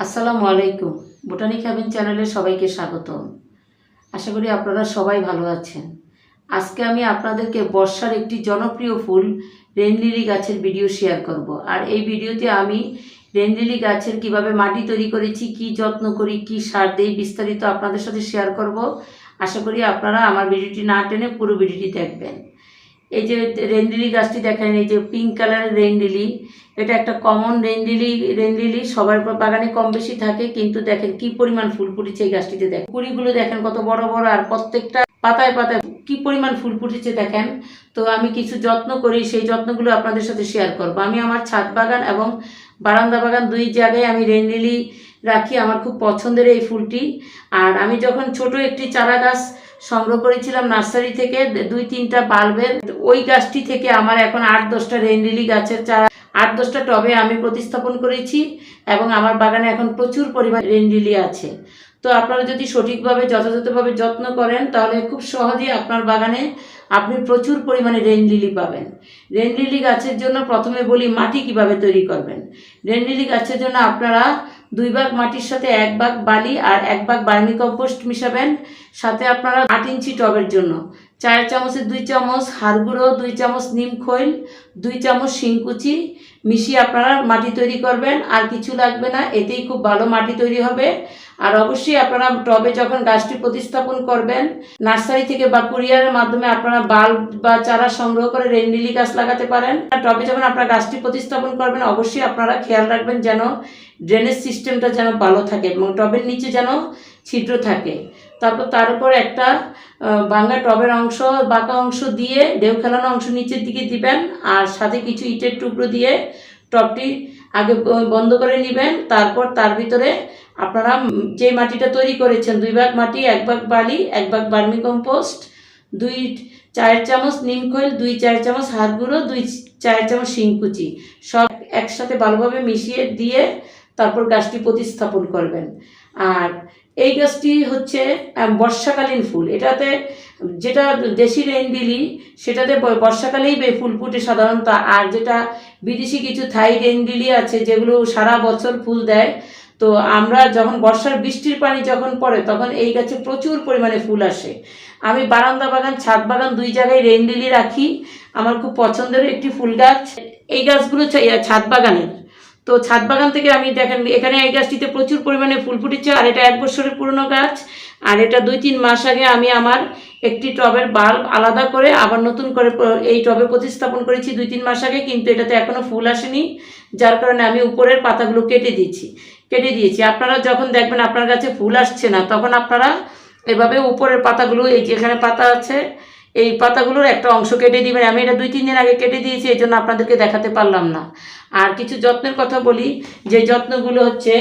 আসসালামু আলাইকুম। Botanic haven চ্যানেলে সবাইকে স্বাগত আশা করি আপনারা সবাই ভালো আছেন। আজকে আমি আপনাদেরকে বর্ষার একটি জনপ্রিয় ফুল রেনলিলি গাছের ভিডিও শেয়ার করব। আর এই ভিডিওতে আমি রেনলিলি গাছের কীভাবে মাটি তৈরি করেছি, কি যত্ন করি, কি সার দিই বিস্তারিত আপনাদের সাথে শেয়ার করব। আশা করি আপনারা আমার ভিডিওটি না টেনে পুরো ভিডিওটি দেখবেন। এই যে রেনলিলি গাছটি দেখেন, এই যে পিঙ্ক কালারের রেনলিলি এটা একটা কমন রেনলিলি রেনলিলি সবার বাগানে কম বেশি থাকে, কিন্তু দেখেন কি পরিমাণ ফুল ফুটেছে এই গাছটিতে দেখেন। কুড়িগুলো দেখেন কত বড় বড়, আর প্রত্যেকটা পাতায় পাতায় কি পরিমাণ ফুল ফুটেছে দেখেন। তো আমি কিছু যত্ন করি, সেই যত্নগুলো আপনাদের সাথে শেয়ার করব। আমি আমার ছাদ বাগান এবং বারান্দা বাগান দুই জায়গায় আমি রেনলিলি রাখি, আমার খুব পছন্দের এই ফুলটি। আর আমি যখন ছোট একটি চারা গাছ সংগ্রহ করেছিলাম নার্সারি থেকে দুই তিনটা বাল্বের। ওই গাছটি থেকে আমার এখন আট দশটা রেনলিলি গাছের চারা, আট দশটা টবে আমি প্রতিস্থাপন করেছি এবং আমার বাগানে এখন প্রচুর পরিমাণ রেনলিলি আছে। তো আপনারা যদি সঠিকভাবে, যথাযথভাবে যত্ন করেন, তাহলে খুব সহজেই আপনার বাগানে আপনি প্রচুর পরিমাণে রেনলিলি পাবেন। রেনলিলি গাছের জন্য প্রথমে বলি মাটি কীভাবে তৈরি করবেন। রেনলিলি গাছের জন্য আপনারা দুই ভাগ মাটির সাথে এক ভাগ বালি আর এক ভাগ বার্মি কম্পোস্ট মিশাবেন। সাথে আপনারা আট ইঞ্চি টবের জন্য। চার চামচের দুই চামচ হাড় গুঁড়ো, দুই চামচ নিম খৈল, দুই চামচ শিংকুচি মিশিয়ে আপনারা মাটি তৈরি করবেন, আর কিছু লাগবে না, এতেই খুব ভালো মাটি তৈরি হবে। আর অবশ্যই আপনারা টবে যখন গাছটি প্রতিস্থাপন করবেন, নার্সারি থেকে বা কুরিয়ারের মাধ্যমে আপনারা বাল্ব বা চারা সংগ্রহ করে রেনলিলি গাছ লাগাতে পারেন। আর টবে যখন আপনারা গাছটি প্রতিস্থাপন করবেন, অবশ্যই আপনারা খেয়াল রাখবেন যেন ড্রেনেজ সিস্টেমটা যেন ভালো থাকে এবং টবের নিচে যেন ছিদ্র থাকে। তারপর তার উপর একটা ভাঙা টবের অংশ, বাঁকা অংশ দিয়ে ঢেউ খেলানো অংশ নিচের দিকে দিবেন আর সাথে কিছু ইটের টুকরো দিয়ে টবটি আগে বন্ধ করে নেবেন। তারপর তার ভিতরে আপনারা যে মাটিটা তৈরি করেছেন, দুই ভাগ মাটি, এক ভাগ বালি, এক ভাগ বার্মি কম্পোস্ট, দুই চার চামচ নিম খৈল, দুই চার চামচ হাত গুঁড়ো, দুই চার চামচ শিংকুচি সব একসাথে ভালোভাবে মিশিয়ে দিয়ে তারপর গাছটি প্রতিস্থাপন করবেন। আর এই গাছটি হচ্ছে বর্ষাকালীন ফুল। এটাতে যেটা দেশি রেনবিলি সেটাতে বর্ষাকালেই ফুল ফুটে সাধারণত। আর যেটা বিদেশি কিছু থাই রেনবিলি আছে, যেগুলো সারা বছর ফুল দেয়। তো আমরা যখন বর্ষার বৃষ্টির পানি যখন পড়ে, তখন এই গাছে প্রচুর পরিমাণে ফুল আসে। আমি বারান্দা বাগান, ছাদ বাগান দুই জায়গায় রেনলিলি রাখি। আমার খুব পছন্দের একটি ফুল গাছ। এই গাছগুলো ছাদ বাগানের। তো ছাদ বাগান থেকে আমি দেখেন, এখানে এই গাছটিতে প্রচুর পরিমাণে ফুল ফুটেছে, আর এটা এক বছরের পুরনো গাছ, আর এটা দুই তিন মাস আগে আমি আমার একটি টবের বাল্ব আলাদা করে আবার নতুন করে এই টবে প্রতিস্থাপন করেছি দুই তিন মাস আগে, কিন্তু এটাতে এখনও ফুল আসেনি, যার কারণে আমি উপরের পাতাগুলো কেটে দিয়েছি কেটে দিয়েছি। আপনারা যখন দেখবেন আপনার কাছে ফুল আসছে না, তখন আপনারা এভাবে উপরের পাতাগুলো, এই যেখানে পাতা আছে এই পাতাগুলোর একটা অংশ কেটে দিবেন। আমি এটা দুই, তিন দিন আগে কেটে দিয়েছি এই জন্য আপনাদেরকে দেখাতে পারলাম না। আর কিছু যত্নের কথা বলি, যে যত্নগুলো হচ্ছে,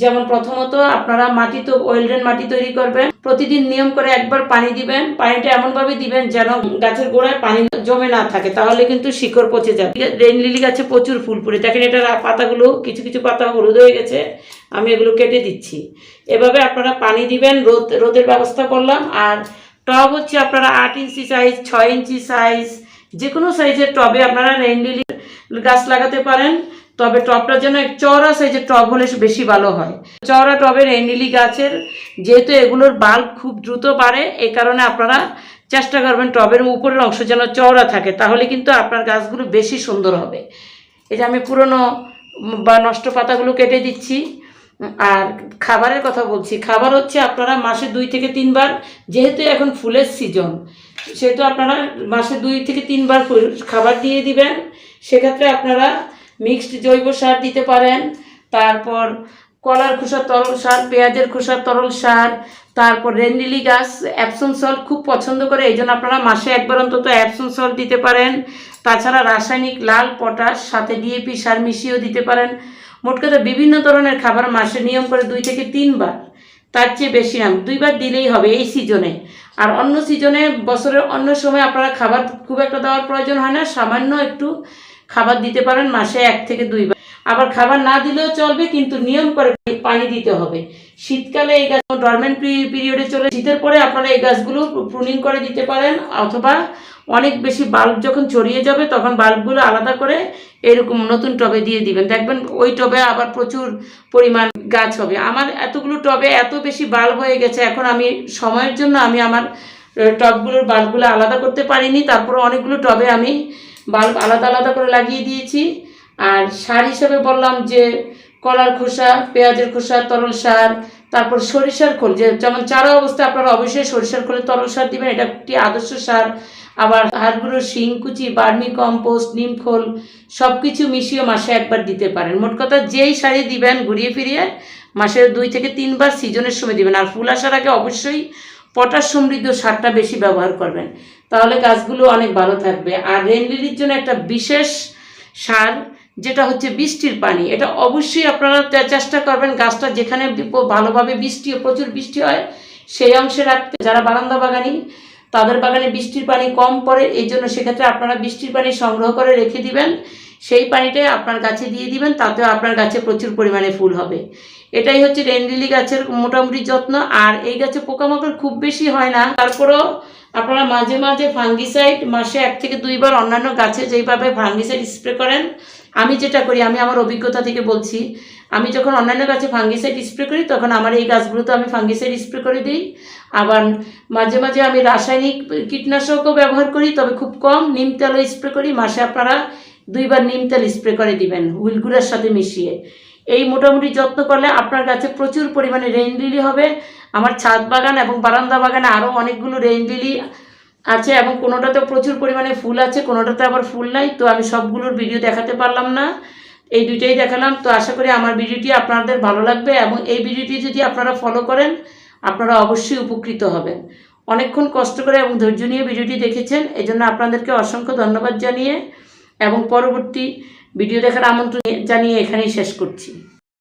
যেমন প্রথমত আপনারা মাটি তো, ওয়েলডেন মাটি তৈরি করবেন। প্রতিদিন নিয়ম করে একবার পানি দিবেন। পানিটা এমনভাবে দিবেন যেন গাছের গোড়ায় পানি জমে না থাকে, তাহলে কিন্তু শিকড় পচে যাবে। রেন লিলি গাছে প্রচুর ফুল পড়ে দেখেন এটার পাতাগুলো, কিছু কিছু পাতা হলুদ হয়ে গেছে। আমি এগুলো কেটে দিচ্ছি। এভাবে আপনারা পানি দিবেন, রোদ, রোদের ব্যবস্থা করলাম। আর টব হচ্ছে আপনারা আট ইঞ্চি সাইজ ছয় ইঞ্চি সাইজ যে কোনো সাইজের টবে আপনারা রেন লিলি গাছ লাগাতে পারেন। তবে টবটা যেন চওড়া সাইজের টব হলে বেশি ভালো হয়। চওড়া টবের এন্ডিলি গাছের যেহেতু এগুলোর বাল্ব খুব দ্রুত বাড়ে এই কারণে আপনারা চেষ্টা করবেন টবের উপরের অংশ যেন চওড়া থাকে, তাহলে কিন্তু আপনার গাছগুলো বেশি সুন্দর হবে। এই যে আমি পুরনো বা নষ্ট পাতাগুলো কেটে দিচ্ছি। আর খাবারের কথা বলছি, খাবার হচ্ছে আপনারা মাসে দুই থেকে তিনবার, যেহেতু এখন ফুলের সিজন সেহেতু আপনারা মাসে দুই থেকে তিনবার খাবার দিয়ে দিবেন। সেক্ষেত্রে আপনারা মিক্সড জৈব সার দিতে পারেন, তারপর কলার খোসার তরল সার, পেঁয়াজের খোসার তরল সার, তারপর রেনলিলি গাছ অ্যাপসন সল খুব পছন্দ করে এই জন্য আপনারা মাসে একবার অন্তত অ্যাপসন সল্ট দিতে পারেন। তাছাড়া রাসায়নিক লাল পটাশ, সাথে ডিএপি সার মিশিয়েও দিতে পারেন। মোট কথা বিভিন্ন ধরনের খাবার মাসে নিয়ম করে দুই থেকে তিনবার, তার চেয়ে বেশি না। দুইবার দিলেই হবে এই সিজনে আর অন্য সিজনে বছরের অন্য সময় আপনারা খাবার খুব একটা দেওয়ার প্রয়োজন হয় না। সামান্য একটু খাবার দিতে পারেন মাসে এক থেকে দুইবার। আবার খাবার না দিলেও চলবে, কিন্তু নিয়ম করে পানি দিতে হবে। শীতকালে এই গাছ ডরমেন্ট পিরিয়ডে চলে, শীতের পরে আপনারা এই গাছগুলো প্রুনিং করে দিতে পারেন, অথবা অনেক বেশি বাল্ব যখন ছড়িয়ে যাবে, তখন বাল্বগুলো আলাদা করে এরকম নতুন টবে দিয়ে দিবেন। দেখবেন ওই টবে আবার প্রচুর পরিমাণ গাছ হবে। আমার এতগুলো টবে এত বেশি বাল্ব হয়ে গেছে, এখন আমি সময়ের জন্য আমি আমার টবগুলোর বাল্বগুলো আলাদা করতে পারিনি। তারপরে অনেকগুলো টবে আমি বাল্ব আলাদা আলাদা করে লাগিয়ে দিয়েছি। আর সার হিসেবে বললাম যে কলার খোসা, পেঁয়াজের খোসা, তরল সার, তারপর সরিষার খোল, যে যেমন চারা অবস্থায় আপনারা অবশ্যই সরিষার খোলে তরল সার দিবেন, এটা একটি আদর্শ সার। আবার হাড়গুলো শিংকুচি বার্মি কম্পোস্ট নিম খোল সব কিছু মিশিয়ে মাসে একবার দিতে পারেন। মোট কথা যেই সারে দিবেন ঘুরিয়ে ফিরিয়ে মাসে দুই থেকে তিনবার সিজনের সময় দিবেন। আর ফুল আসার আগে অবশ্যই পটাশ সমৃদ্ধ সারটা বেশি ব্যবহার করবেন। তাহলে গাছগুলো অনেক ভালো থাকবে। আর রেন লিলির জন্য একটা বিশেষ সার যেটা হচ্ছে বৃষ্টির পানি, এটা অবশ্যই আপনারা চেষ্টা করবেন গাছটা যেখানে ভালোভাবে বৃষ্টি, প্রচুর বৃষ্টি হয়, সেই অংশে রাখতে। যারা বারান্দা বাগানি, তাদের বাগানে বৃষ্টির পানি কম পড়ে, এই জন্য সেক্ষেত্রে আপনারা বৃষ্টির পানি সংগ্রহ করে রেখে দিবেন। সেই পানিটাই আপনার গাছে দিয়ে দিবেন, তাতেও আপনার গাছে প্রচুর পরিমাণে ফুল হবে। এটাই হচ্ছে রেনলিলি গাছের মোটামুটি যত্ন। আর এই গাছে পোকামাকড় খুব বেশি হয় না। তারপরেও আপনারা মাঝে মাঝে ফাঙ্গিসাইড মাসে এক থেকে দুইবার অন্যান্য গাছে যেইভাবে ফাঙ্গিসাইড স্প্রে করেন আমি যেটা করি, আমি আমার অভিজ্ঞতা থেকে বলছি, আমি যখন অন্যান্য গাছে ফাঙ্গিসাইড স্প্রে করি, তখন আমার এই গাছগুলোতে আমি ফাঙ্গিসাইড স্প্রে করে দিই। আবার মাঝে মাঝে আমি রাসায়নিক কীটনাশকও ব্যবহার করি, তবে খুব কম নিম তেলও স্প্রে করি। মাসে আপনারা দুইবার নিম তেল স্প্রে করে দিবেন হুইলগুলোর সাথে মিশিয়ে। এই মোটামুটি যত্ন করলে আপনার গাছে প্রচুর পরিমাণে রেইন লিলি হবে। আমার ছাদ বাগান এবং বারান্দা বাগানে আরও অনেকগুলো রেইন লিলি আছে এবং কোনোটাতে প্রচুর পরিমাণে ফুল আছে, কোনোটাতে আবার ফুল নাই। তো আমি সবগুলোর ভিডিও দেখাতে পারলাম না। এই দুইটাই দেখালাম। তো আশা করি আমার ভিডিওটি আপনাদের ভালো লাগবে এবং এই ভিডিওটি যদি আপনারা ফলো করেন, আপনারা অবশ্যই উপকৃত হবেন। অনেকক্ষণ কষ্ট করে এবং ধৈর্য নিয়ে ভিডিওটি দেখেছেন এই জন্য আপনাদেরকে অসংখ্য ধন্যবাদ জানিয়ে এবং পরবর্তী ভিডিও দেখার আমন্ত্রণ জানিয়ে এখানেই শেষ করছি।